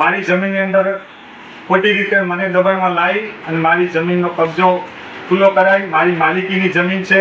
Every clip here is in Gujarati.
મારી જમીનની અંદર ખોટી રીતે મને દબાણમાં લાવી અને મારી જમીનનો કબજો ખુલ્લો કરાવી મારી માલિકીની જમીન છે.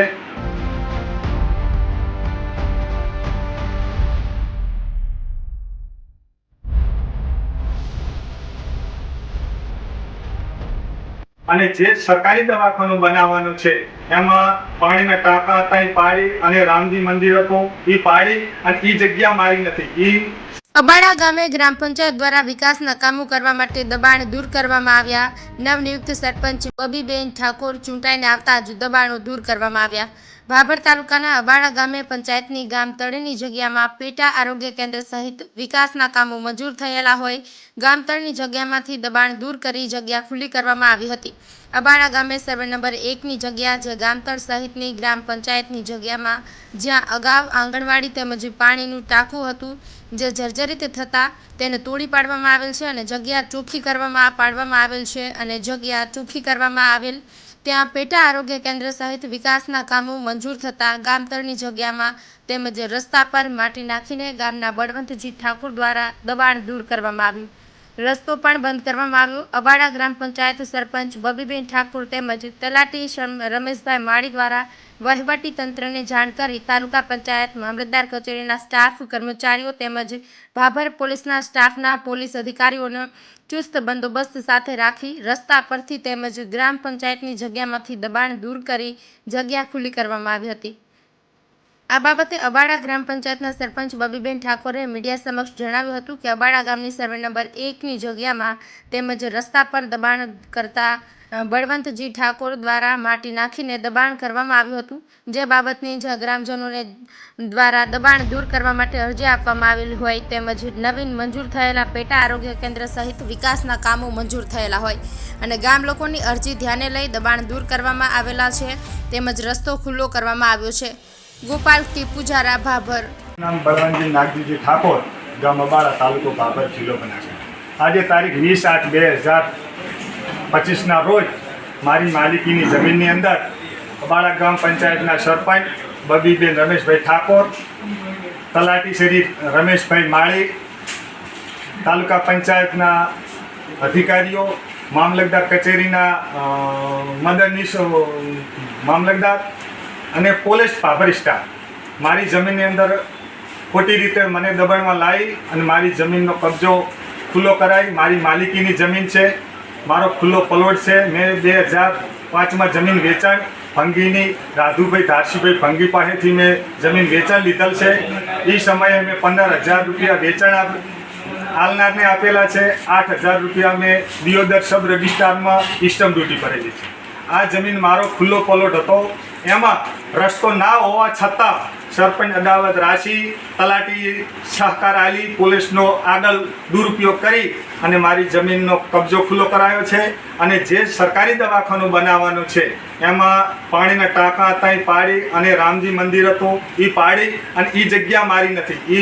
અને જે સરકારી દવાખાનું બનાવવાનું છે, એમાં પાણીના ટાંકા હતા, એ પાડી અને રામજી મંદિર હતું, એ પાડી અને એ જગ્યા મારી નથી. એ અબાડા ગામે ગ્રામ પંચાયત દ્વારા વિકાસના કામો કરવા માટે દબાણ દૂર કરવામાં આવ્યા. નવનિયુક્ત સરપંચ બબીબેન ઠાકોર ચૂંટાઈને આવતા જ દબાણો દૂર કરવામાં આવ્યા. ભાભર તાલુકાના અબાડા ગામે પંચાયતની ગામ તળેની જગ્યામાં પેટા આરોગ્ય કેન્દ્ર સહિત વિકાસના કામો મંજૂર થયેલા હોય ગામતળની જગ્યામાંથી દબાણ દૂર કરી જગ્યા ખુલ્લી કરવામાં આવી હતી. અબાણા ગામે સર્વે નંબર એકની જગ્યા જે ગામતળ સહિતની ગ્રામ પંચાયતની જગ્યામાં જ્યાં અગાઉ આંગણવાડી તેમજ પાણીનું ટાંકું હતું જે જર્જરિત થતાં તેને તોડી પાડવામાં આવેલ છે અને જગ્યા ચોખ્ખી કરવામાં પાડવામાં આવેલ છે અને જગ્યા ચોખ્ખી કરવામાં આવેલ. ત્યાં પેટા આરોગ્ય કેન્દ્ર સહિત વિકાસના કામો મંજૂર થતાં ગામતળની જગ્યામાં તેમજ રસ્તા પર માટી નાખીને ગામના બળવંતજી ઠાકુર દ્વારા દબાણ દૂર કરવામાં આવ્યું. રસ્તો પણ બંધ કરવામાં આવ્યો. અબાડા ગ્રામ પંચાયત સરપંચ બબીબેન ઠાકુર તેમજ તલાટી રમેશભાઈ માળી દ્વારા વહીવટી તંત્રને જાણ કરી તાલુકા પંચાયત મામલતદાર કચેરીના સ્ટાફ, કર્મચારીઓ તેમજ ભાભર પોલીસના સ્ટાફના પોલીસ અધિકારીઓનો ચુસ્ત બંદોબસ્ત સાથે રાખી રસ્તા પરથી તેમજ ગ્રામ પંચાયતની જગ્યામાંથી દબાણ દૂર કરી જગ્યા ખુલ્લી કરવામાં આવી હતી. આ બાબતે અબાડા ગ્રામ પંચાયતના સરપંચ બબીબેન ઠાકોરે મીડિયા સમક્ષ જણાવ્યું હતું કે અબાડા ગામની સર્વે નંબર એકની જગ્યામાં તેમજ રસ્તા પર દબાણ કરતા બળવંતજી ઠાકોર દ્વારા માટી નાખીને દબાણ કરવામાં આવ્યું હતું. જે બાબતની જ ગ્રામજનોને દ્વારા દબાણ દૂર કરવા માટે અરજી આપવામાં આવેલી હોય તેમજ નવીન મંજૂર થયેલા પેટા આરોગ્ય કેન્દ્ર સહિત વિકાસના કામો મંજૂર થયેલા હોય. અને ગામ લોકોની અરજી ધ્યાને લઈ દબાણ દૂર કરવામાં આવેલા છે તેમજ રસ્તો ખુલ્લો કરવામાં આવ્યો છે. ગોપાલ કે ભાભર. નામ બળવંતજી નાગજીજી ઠાકોર, ગામ અબાળા તાલુકો ભાભર જિલ્લો બનાસકાંઠા. આજે તારીખ વીસ આઠ બે હજાર પચીસના રોજ મારી માલિકીની જમીનની અંદર અબાડા ગ્રામ પંચાયતના સરપંચ બબીબેન રમેશભાઈ ઠાકોર, તલાટી શ્રી રમેશભાઈ માળી, તાલુકા પંચાયતના અધિકારીઓ, મામલતદાર કચેરીના મદદનીશ મામલતદાર અને પોલીસ પાભર સ્ટાફ મારી જમીનની અંદર ખોટી રીતે મને દબાણમાં લાવી અને મારી જમીનનો કબજો ખુલ્લો કરાવી. મારી માલિકીની જમીન છે, મારો ખુલ્લો પલોટ છે. મેં બે હજાર પાંચમાં જમીન વેચાણ. ભંગીની રાધુભાઈ ધારસીભાઈ ભંગી પાસેથી મેં જમીન વેચાણ લીધેલ છે. એ સમયે મેં પંદર હજાર રૂપિયા વેચાણ આપ હાલનારને આપેલા છે. આઠ હજાર રૂપિયા મેં દિયોદર સબ રજિસ્ટ્રારમાં ઇસ્ટમ ડ્યુટી ભરેલી છે. આ જમીન મારો ખુલ્લો પલોટ હતો. એમાં રસ્તો ના હોવા છતાં સરપંચ અદાવત રાશી, તલાટી સહકાર આલી, પોલીસનો આગળ દુરુપયોગ કરી અને મારી જમીનનો કબજો ખુલ્લો કરાયો છે અને જે સરકારી દવાખાનું બનાવવાનું છે, એમાં પાણીના ટાંકા હતા એ પાડી અને રામજી મંદિર હતું એ પાડી અને એ જગ્યા મારી નથી. એ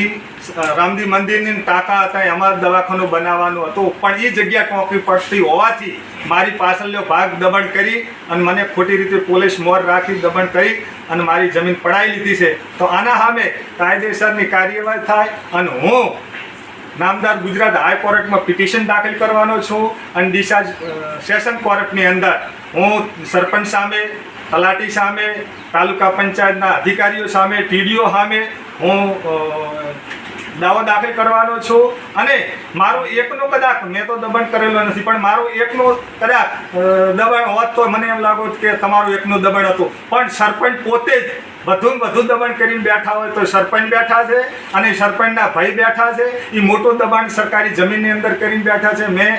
રામજી મંદિરની ટાંકા હતા એમાં દવાખાનું બનાવવાનું હતું, પણ એ જગ્યા ટોંકી પડતી હોવાથી મારી પાછળનો ભાગ દબાણ કરી અને મને ખોટી રીતે પોલીસ મોર રાખી દબાણ કરી અને મારી જમીન પડાવી લીધી છે, તો આના સામે કાયદેસરની કાર્યવાહી થાય અને હું નામદાર ગુજરાત હાઈકોર્ટમાં પિટિશન દાખલ કરવાનો છું અને ડીસા સેશન કોર્ટની અંદર હું સરપંચ સામે, તલાટી સામે, તાલુકા પંચાયતના અધિકારીઓ સામે, ટીડીઓ સામે હું દાવો દાખલ કરવાનો છું. અને મારું એકનો કદાચ, મેં તો દબાણ કરેલો નથી, પણ મારું એકનો કદાચ દબાણ હોત તો મને એમ લાગો કે તમારું એકનું દબાણ હતું. પણ સરપંચ પોતે જ વધુ વધુ દબાણ કરીને બેઠા હોય તો સરપંચ બેઠા છે અને સરપંચના ભાઈ બેઠા છે. એ મોટું દબાણ સરકારી જમીનની અંદર કરીને બેઠા છે. મેં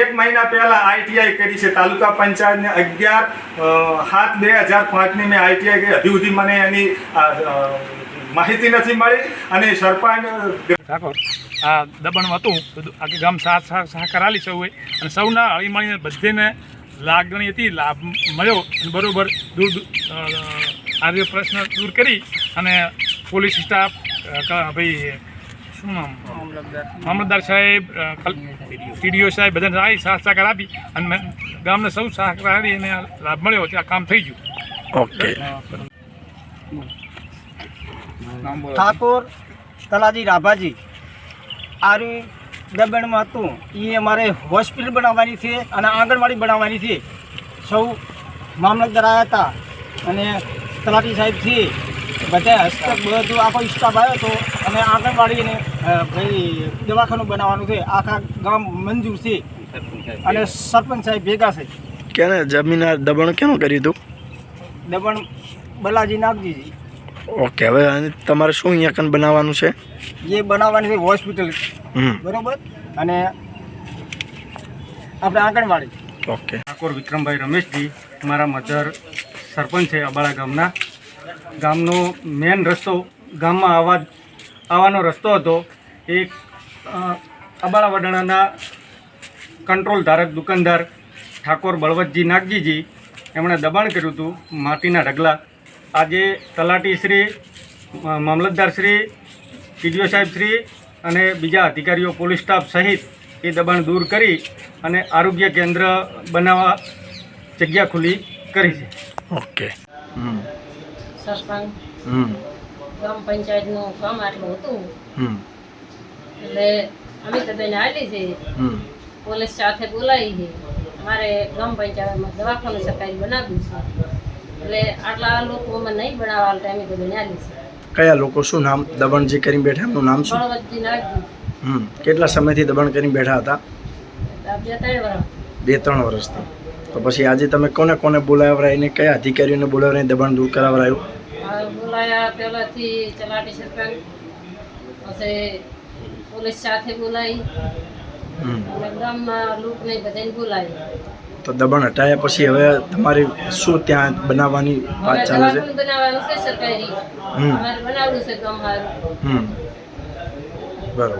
એક મહિના પહેલાં આઈટીઆઈ કરી છે. તાલુકા પંચાયતને અગિયાર સાત બે હજાર પાંચની મેં આઈટીઆઈ કરી. હજી સુધી મને એની માહિતી નથી મળી અને સરપંચ ઠાકોર આ દબાણ હતું તો આખી ગામ સાથ સહ- સહકાર આલી સૌએ. અને સૌના હળી મળીને બધેને લાગણી હતી લાભ મળ્યો અને બરાબર દૂર દૂર, અ, પ્રશ્ન દૂર કરી અને પોલીસ સ્ટાફ ભાઈ શું નામ? મામલતદાર સાહેબ ટીડીઓ સાહેબ બધાને આવી સાથ સહકાર આપી અને ગામને સૌ સહકાર આપી અને લાભ મળ્યો આ કામ થઈ ગયું. ઓકે. ઠાકોર તલાજી રાભાજી. આરી દબણમાં હતું. એ અમારે હોસ્પિટલ બનાવવાની છે અને આંગણવાડી બનાવવાની છે. સૌ મામલતદાર આવ્યા હતા. અને તલાટી સાહેબ છે. બધા હસ્તક બધું આખો સ્ટાફ આવ્યો હતો. અને આંગણવાડી અને ભાઈ દવાખાનું બનાવવાનું છે. આખા ગામ મંજૂર છે. અને સરપંચ સાહેબ ભેગા છે. ક્યારે જમીન આ દબાણ કેનું કર્યું હતું? દબણ બલાજી નાગજીજી. ઓકે હવે તમારે શું અહીંયા કન બનાવવાનું છે? એ બનાવવાની છે હોસ્પિટલ. બરોબર? અને આપણે આંગણવાડી. ઓકે ઠાકોર વિક્રમભાઈ રમેશજી મારા મધર સરપંચ છે અબાળા ગામના. ગામનો મેન રસ્તો ગામમાં આવવા આવવાનો રસ્તો હતો. એ અબાળા વડાણાના કંટ્રોલ ધારક દુકાનદાર ઠાકોર બળવતજી નાગજીજી એમણે દબાણ કર્યું હતું માટીના ઢગલા. આજે તલાટી શ્રી મામલતદાર શ્રી ટીડીઓ સાહેબ શ્રી અને બીજા અધિકારીઓ પોલીસ સ્ટાફ સહિત એ દબાણ દૂર કરી અને આરોગ્ય કેન્દ્ર બનાવવા જગ્યા ખુલ્લી કરી છે. ઓકે. હમ. સરપંચ. હમ. ગ્રામ પંચાયતનું કામ આટલું હતું. એટલે અમે તો બેન આવેલી છે પોલીસ સાથે બોલાવી છે. અમારે ગ્રામ પંચાયતમાં દવાખાનું સફાઈ બનાવ્યું છે. એટલે આટલા લોકો અમે નહીં બનાવવા ટાઈમે તો બેન છે. કયા લોકો? શું નામ? દબાણ જે કરીને બેઠા એમનું નામ શું? હમ. કેટલા સમયથી દબણ કરીને બેઠા હતા? બે ત્રણ વર્ષ વર્ષથી તો પછી આજે તમે કોને કોને બોલાવરાય એને કયા અધિકારીઓને બોલાવરાય દબાણ દૂર કરાવરાયું? બોલાયા પહેલાથી ચલાટી સરકાર પછી પોલીસ સાથે બોલાવી ગામમાં લોકોને બધાને બોલાવી. તો દબાણ હટાયા પછી હવે તમારી શું ત્યાં બનાવવાની વાત ચાલે છે? હમ. બરોબર.